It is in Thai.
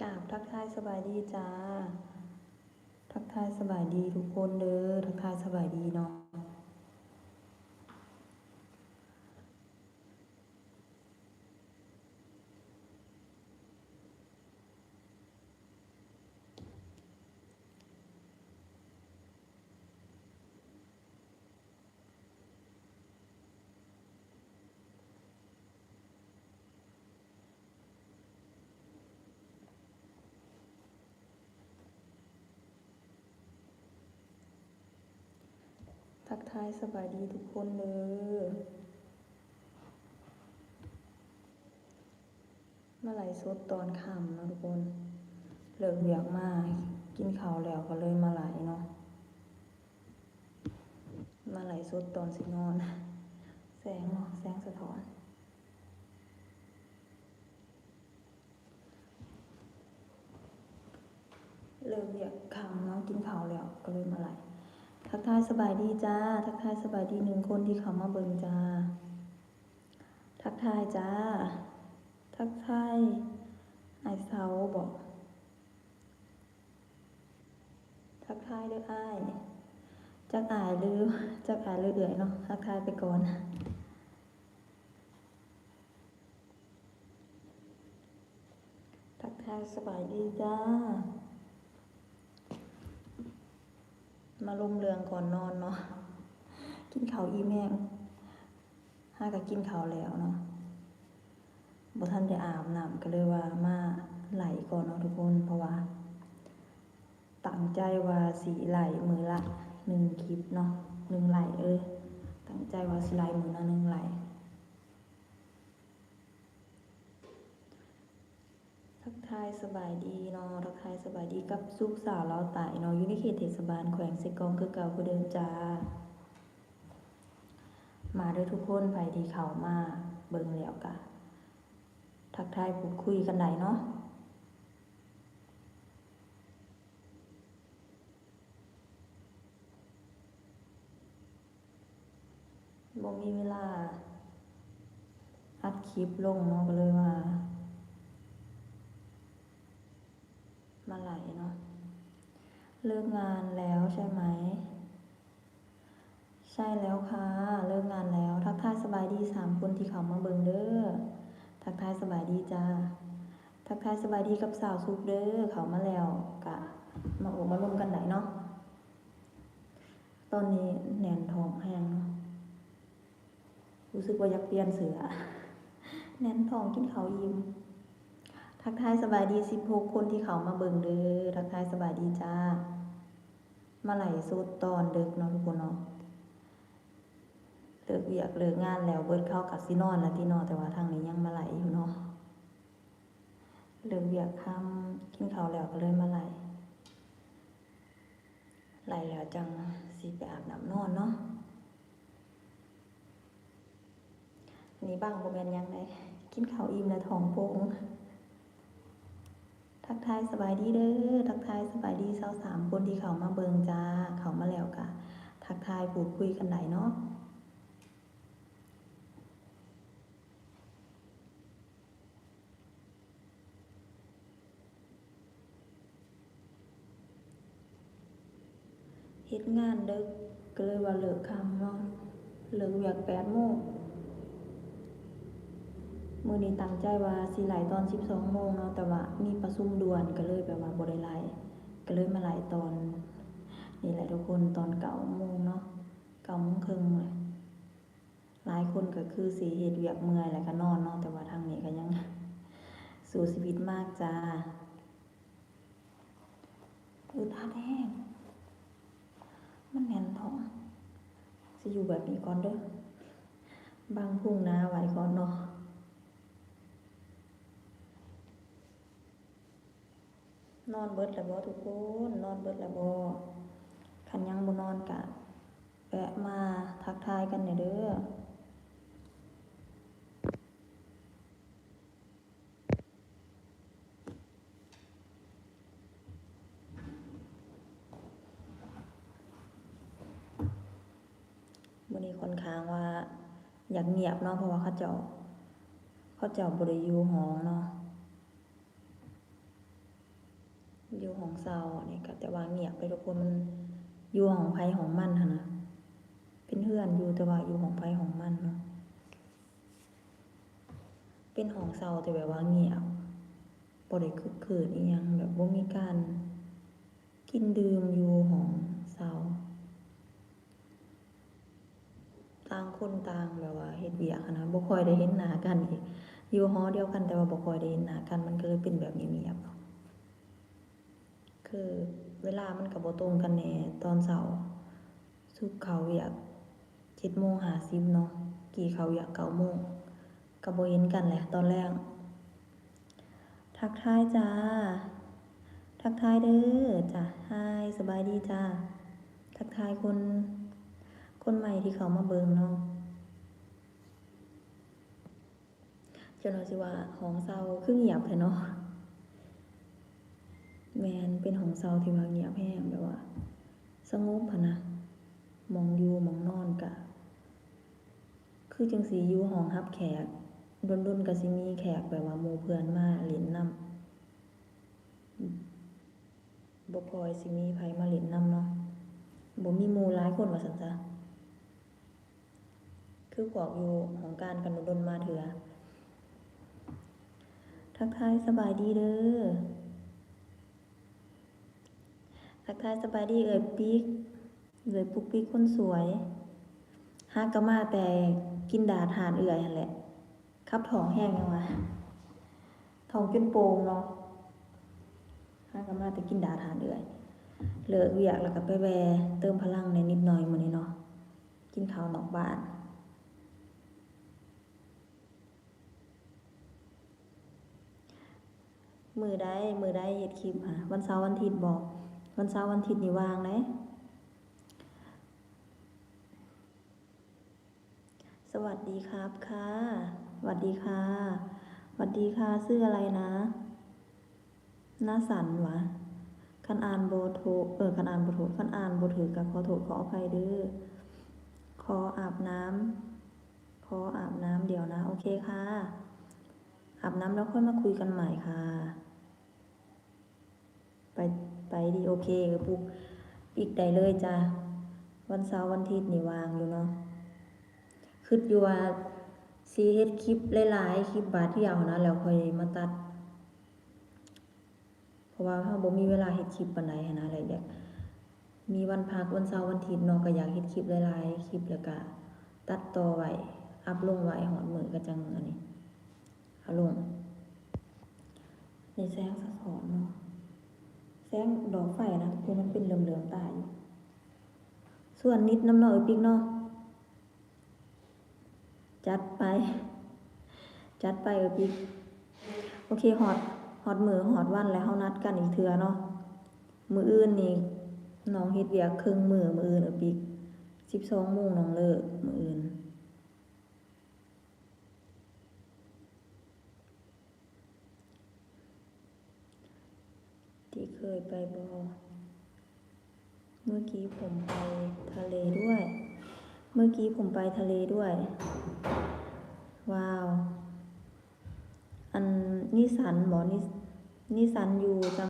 กราบทักทายสบายดีจ้า ทักทายสบายดีทุกคนเด้อทักทายสบายดีเนาะ ทายสบายดีทุกคนเด้อเมื่อไหร่สดตอนค่ำนะทุกคนเลิกเวียกมากินข้าวแล้วก็เลยมาไหลเนาะมาไหลสดตอนสินอน แสงเนาะแสงสะท้อนเลิกเวียกค่ำเนาะกินข้าวแล้วก็เลยมาไหล ทักทายสบายดีจ้า ทักทายสบายดีหนึ่งคนที่เขามาเบิงจ้า ทักทายจ้า ทักทายไอายเสาบอก ทักทายเด้ออ้ายจักอายหรือจักอายหรือเอื่อยเนาะทักทายไปก่อนทักทายสบายดีจ้า มาลมเรืองก่อนนอนเนาะกินข้าวอีแมงห้าก็กินข้าวแล้วเนาะบ่ทันได้อาบน้ำก็เลยว่ามาไหลก่อนเนาะทุกคนเพราะว่าตั้งใจว่าสีไหลมือละหนึ่งคลิปเนาะหนึ่งไหลเอ้ยตั้งใจว่าสิไหลมือละหนึ่งไหล ทักทายสบายดีเนาะทักทายสบายดีกับสุกสาวเราวไตเนาะอยู่ในเขตเทศบาลแขวงเซกองคือเก่าคือเดิมจ้า มาด้วยทุกคนไปที่เขามาเบิ่งแล้วกะทักทายพูดคุยกันได้เนาะบ่มีเวลาอัดคลิปลงเนาะก็เลยว่า มาไหลเนาะเลิกงานแล้วใช่ไหม ใช่แล้วค่ะ เลิกงานแล้ว ทักทายสบายดีสามคนที่เขามาเบิงเด้อทักทายสบายดีจ้าทักทายสบายดีกับสาวซุปเด้อเขามาแล้วกะมาโอบมาลมกันไหนเนาะตอนนี้แหนนทองแห้งเนาะรู้สึกว่าอยากเปลี่ยนเสือแหนนทองกินเขาวอิ่ม ทักทายสบายดีสิบหกคนที่เขามาเบิ่งเด้อทักทายสบายดีจ้า มาไหลสุดตอนเดึกเนาะทุกคนเนาะเลิกเวียกเลิกงานแล้วเบิดเข้ากับสินอนแล้วที่นอนแต่ว่าทางนี้ยังมาไหลอยู่เนาะเลิกเวียกค่ำกินข้าวแล้วก็เลยมาไหลไหลแล้วจังสิไปอาบน้ำนอนเนาะนนี้บ้างบ่แมนยังไดกินข้าวอิ่มแล้วท้องโป่ง ทักทายสบายดีเด้อ ทักทายสบายดีสาวสามคนที่เขามาเบิงจ้า เขามาแล้วกะ ทักทายพูดคุยกันได้เนาะเฮ็ดงานเดึกก็เลยว่าเลิกคำเนาะเลิกเวียกแปดโมง มื้อนี้ตั้งใจว่าสิไหลตอน 12โมงเนาะแต่ว่ามีประชุมด่วนก็เลยแบบว่าบ่ได้ไหลก็เลยมาไหลตอน นี่แหละทุกคนตอน9โมงเนาะ9โมงครึ่งเลยหลายคนก็คือสิเฮ็ดเวียกเมื่อยแล้วก็นอนเนาะแต่ว่าทางนี้ก็ยังสู้ชีวิตมากจ้าอึดอัดแห้งมันแน่นท้องสิอยู่แบบนี้ก่อนเด้อบางพุ่งนาไว้ก่อนเนาะ นอนเบิดแล้วบ่ทุกคนนอนเบิดแล้วบ่คันยังบ่นอนกะแวะมาทักทายกันหน่อยเด้อมื้อนี้ค่อนข้างว่า อยากเงียบเนาะเพราะว่าเขาเจ้าเขาเจ้าบ่ได้อยู่หองเนาะ อยู่ของเซานี่ก็แต่ว่าเงียบไปทุกคนมันอยู่ของไผของมันนะ เป็นเพื่อนอยู่แต่ว่าอยู่ของไผของมันเนาะ เป็นของเซาแต่แบบว่าเงียบบ่ได้คึกคืนอีหยังแบบบ่ามีการกินดื่มอยู่ของเซาต่างคนต่างแบบว่าเฮ็ดเวียกหั้นนะบ่ค่อยได้เห็นหน้ากันอีกอยู่หอเดียวกันแต่ว่าบ่ค่อยได้เห็นหน้ากันมันก็เลยเป็นแบบเงียบๆเนาะ คือเวลามันกับบตรงกันแน่ตอนเช้าสุกเขาเวียกเจ็ดโมงหาสิบเนาะกี่เขาเวียกเก้าโมงกับโบเห็นกันแหละตอนแรก ทักทายจ้า ทักทายเด้อจ้ะฮายสบายดีจ้า ทักทายคน คนใหม่ที่เขามาเบิงเนาะเจ้าหน่อยสิว่าของเซาคือเงียบแท้เนาะ แมนเป็นของเซาที่ว่าเงียบแห้งแบบว่า สงบพะนะมองอยู่มองนอนกะ คือจังสีอยู่ห้องรับแขกดนๆก็สิมีแขกแบบว่าหมู่เพื่อนมาเล่นนำบ่พอยสิมีไผมาเล่นนำเนาะบ่มีหมู่หลายคนว่าซั่นซะคือพวกอยู่ของการกันดนๆมาเถื่อทักทายสบายดีเด้อ ทักทายสบายดีเอ่ยปิ๊กเอ่ยปุ๊กปิ๊กคนสวยฮากะมาแต่กินดาทานเอื่อยหั่นแหละขับท้องแห้งยังวะท้องจนโป่งเนาะฮากะมาแต่กินดาทานเอื่อยเลิกเวียกแล้วก็ไปแวเติมพลังในนิดหน่อยมื้อนี้เนาะกินข้าวนอกบ้านมือได้มือได้เฮ็ดคลิปค่ะวันเสาร์วันอาทิตย์บอก วันเสาร์วันอาทิตย์นี่ว่างเลยสวัสดีครับค่ะสวัสดีค่ะสวัสดีค่ะชื่ออะไรนะนาสันวะคันอ่านโบโทเออคันอ่านโบโทคันอ่านโบถือกับขอโทษขออภัยเด้อขออาบน้ำขออาบน้ำเดี๋ยวนะ โอเคค่ะอาบน้ำแล้วค่อยมาคุยกันใหม่ค่ะ ไปดีโอเคเออปุ๊กปิกได้เลยจ้ะวันเสาร์วันอาทิตย์นี่วางอยู่เนาะคิดอยู่ว่าสิเฮ็ดคลิปหลายๆคลิปบาดเดียวนะแล้วค่อยมาตัด เพราะว่าเราบ่มีเวลาเฮ็ดคลิปปานใดนะอะไรเด็กมีวันพักวันเสาร์วันอาทิตย์เนาะก็อยากเฮ็ดคลิปหลายๆคลิปแล้วก็ตัดต่อไว้อัพลงไว้หอดมือก็จังอันนี้เอาลงในแสงสะท้อนเนาะ แสงดอกไฟนะคือมันเป็นเหลืองๆตาอยู่ส่วนนิดน้ำหน่อยปิกเนาะจัดไป จัดไปเออปิกโอเคฮอดฮอดมือฮอดวันแล้วเฮานัดกันอีกเทือเนาะมืออื่นนี่น้องเฮ็ดเวียกครึ่งมือมืออื่นเออปิ๊ก12โมงน้องเลิกมืออื่น ที่เคยไปบอ เมื่อกี้ผมไปทะเลด้วย เมื่อกี้ผมไปทะเลด้วย ว้าว อันนิสันหมอนินิสันอยู่จัง